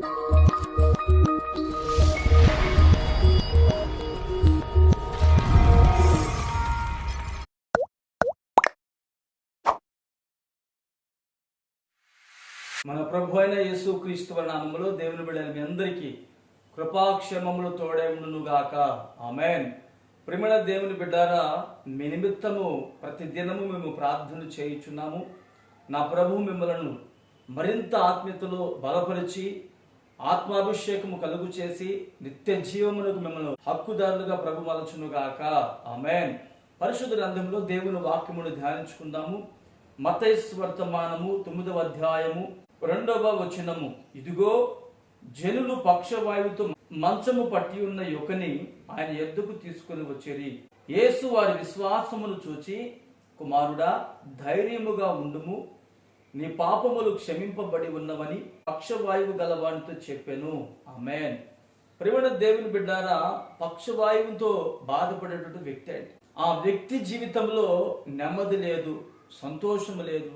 మన ప్రభు అయిన యేసు క్రీస్తు నామములో దేవుని బిడ్డల మీ అందరికీ కృపాక్షేమములు తోడేమును గాక ఆమెన్. ప్రిమిళ దేవుని బిడ్డారా మీ నిమిత్తము ప్రతి దినము మేము ప్రార్థన చేయుచున్నాము. నా ప్రభు మిమ్మలను మరింత ఆత్మీయతలో బలపరిచి ఆత్మాభిషేకము కలుగు చేసి నిత్య జీవమునకు మిమ్మల్ని హక్కుదారులుగా ప్రభుమలచునుగాక. గాక ఆమెన్. పరిశుద్ధ గ్రంథంలో దేవుని వాక్యమును ధ్యానించుకుందాము. మతైస్ వర్తమానము తొమ్మిదవ అధ్యాయము రెండవ వచనము. ఇదిగో జనులు పక్షవాయువుతో మంచము పట్టి ఉన్న యొకని ఆయన ఎద్దుకు తీసుకుని వచ్చేది యేసు వారి విశ్వాసమును చూచి కుమారుడా ధైర్యముగా ఉండుము. నీ పాపములు క్షమింపబడి ఉన్నవని పక్షవాయువు గలవానితో చెప్పాను. ఆమెన్. ప్రివణ దేవుని బిడ్డారా పక్షవాయువుతో బాధపడేటువంటి వ్యక్తి అండి. ఆ వ్యక్తి జీవితంలో నెమ్మది లేదు సంతోషము లేదు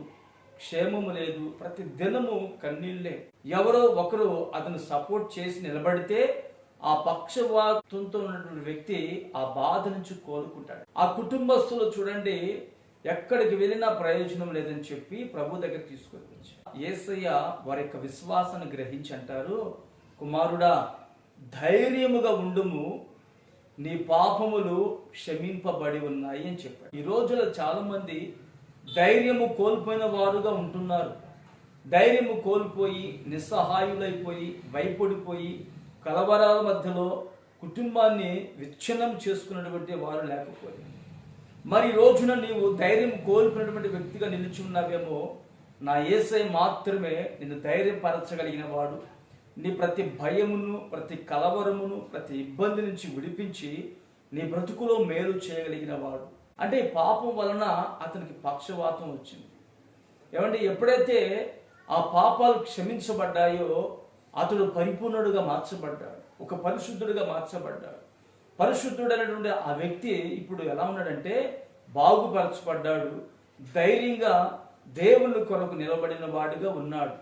క్షేమము లేదు ప్రతి దినము కన్నీళ్ళే. ఎవరో ఒకరు అతను సపోర్ట్ చేసి నిలబడితే ఆ పక్షవాతంతో ఉన్నటువంటి వ్యక్తి ఆ బాధ నుంచి కోలుకుంటాడు. ఆ కుటుంబస్తులు చూడండి ఎక్కడికి వెళ్ళినా ప్రయోజనం లేదని చెప్పి ప్రభు దగ్గర తీసుకొని వచ్చారు ఏసయ్య వారి యొక్క విశ్వాసాన్ని గ్రహించి అంటారు కుమారుడా ధైర్యముగా ఉండుము. నీ పాపములు క్షమింపబడి ఉన్నాయి అని చెప్పాడు. ఈ రోజులో చాలామంది ధైర్యము కోల్పోయిన వారుగా ఉంటున్నారు. ధైర్యము కోల్పోయి నిస్సహాయులైపోయి భయపడిపోయి కలవరాల మధ్యలో కుటుంబాన్ని విచ్ఛిన్నం చేసుకున్నటువంటి వారు లేకపోయారు మరి రోజున నీవు ధైర్యం కోల్పోయినటువంటి వ్యక్తిగా నిలుచున్నావేమో నా ఏసై మాత్రమే నిన్ను ధైర్యపరచగలిగిన వాడు. నీ ప్రతి భయమును ప్రతి కలవరమును ప్రతి ఇబ్బంది నుంచి విడిపించి నీ బ్రతుకులో మేలు చేయగలిగిన వాడు. అంటే ఈ పాపం వలన అతనికి పక్షవాతం వచ్చింది. ఏమంటే ఎప్పుడైతే ఆ పాపాలు క్షమించబడ్డాయో అతడు పరిపూర్ణుడుగా మార్చబడ్డాడు. ఒక పరిశుద్ధుడిగా మార్చబడ్డాడు. పరిశుద్ధుడైనటువంటి ఆ వ్యక్తి ఇప్పుడు ఎలా ఉన్నాడంటే బాగుపరచబడ్డాడు ధైర్యంగా దేవుని కొరకు నిలబడిన వాడిగా ఉన్నాడు.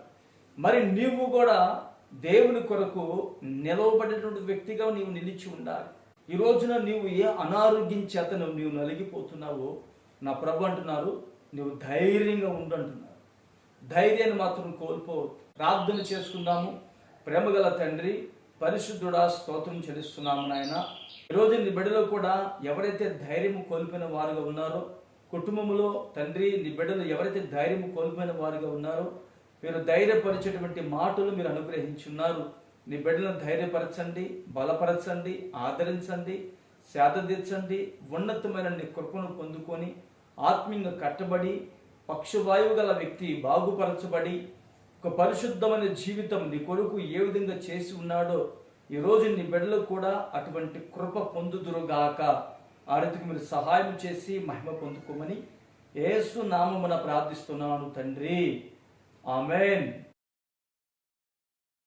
మరి నీవు కూడా దేవుని కొరకు నిలవబడినటువంటి వ్యక్తిగా నీవు నిలిచి ఉండాలి. ఈ రోజున నీవు ఏ అనారోగ్యం చేత నీవు నలిగిపోతున్నావో నా ప్రభు అంటున్నారు నువ్వు ధైర్యంగా ఉండు అంటున్నారు. ధైర్యాన్ని మాత్రం కోల్పోవద్దు. ప్రార్థన చేసుకుందాము. ప్రేమగల తండ్రి పరిశుద్ధుడా స్తోత్రం చెల్లిస్తున్నాము నాయన. ఈరోజు నీ బిడ్డలో కూడా ఎవరైతే ధైర్యం కోల్పోయిన వారుగా ఉన్నారో కుటుంబంలో తండ్రి నీ బిడ్డలు ఎవరైతే ధైర్యం కోల్పోయిన వారుగా ఉన్నారో మీరు ధైర్యపరిచేటువంటి మాటలు మీరు అనుగ్రహించున్నారు. నీ బిడ్డలను ధైర్యపరచండి బలపరచండి ఆదరించండి శాతదీర్చండి ఉన్నతమైన నీ కృపను పొందుకొని ఆత్మీయంగా కట్టబడి పక్షవాయువు గల వ్యక్తి బాగుపరచబడి ఒక పరిశుద్ధమైన జీవితం నీ కొడుకు ఏ విధంగా చేసి ఉన్నాడో ఈరోజు నీ బిడ్డలకు కూడా అటువంటి కృప పొందుదురుగాక ఆ రీతికి మీరు సహాయం చేసి మహిమ పొందుకోమని ఏసు నామమున ప్రార్థిస్తున్నాను తండ్రి. ఆమెన్.